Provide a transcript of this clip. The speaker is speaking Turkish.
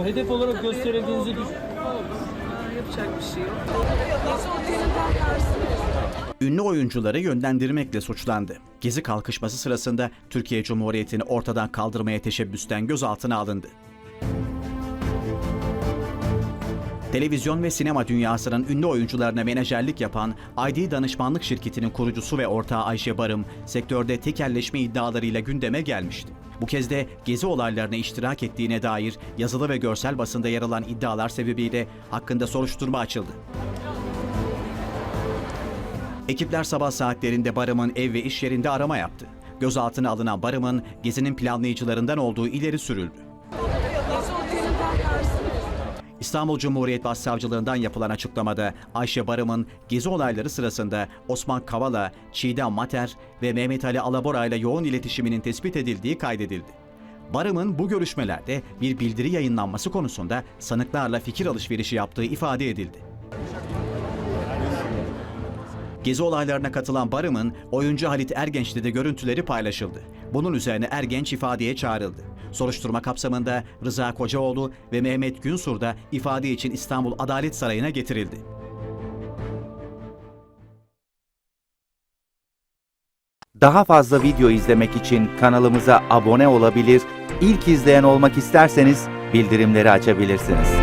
Hedef olarak gösterildiğinizi Yapacak bir şey yok. ünlü oyuncuları yönlendirmekle suçlandı. Gezi kalkışması sırasında Türkiye Cumhuriyeti'ni ortadan kaldırmaya teşebbüsten gözaltına alındı. Televizyon ve sinema dünyasının ünlü oyuncularına menajerlik yapan ID Danışmanlık Şirketi'nin kurucusu ve ortağı Ayşe Barım, sektörde tekelleşme iddialarıyla gündeme gelmişti. Bu kez de gezi olaylarına iştirak ettiğine dair yazılı ve görsel basında yer alan iddialar sebebiyle hakkında soruşturma açıldı. Ekipler sabah saatlerinde Barım'ın ev ve iş yerinde arama yaptı. Gözaltına alınan Barım'ın gezinin planlayıcılarından olduğu ileri sürüldü. İstanbul Cumhuriyet Başsavcılığından yapılan açıklamada Ayşe Barım'ın gezi olayları sırasında Osman Kavala, Çiğdem Mater ve Mehmet Ali Alabora ile yoğun iletişiminin tespit edildiği kaydedildi. Barım'ın bu görüşmelerde bir bildiri yayınlanması konusunda sanıklarla fikir alışverişi yaptığı ifade edildi. Gezi olaylarına katılan Barım'ın oyuncu Halit Ergenç'le de görüntüleri paylaşıldı. Bunun üzerine Ergenç ifadeye çağrıldı. Soruşturma kapsamında Rıza Kocaoğlu ve Mehmet Günsur da ifade için İstanbul Adalet Sarayı'na getirildi. Daha fazla video izlemek için kanalımıza abone olabilir, ilk izleyen olmak isterseniz bildirimleri açabilirsiniz.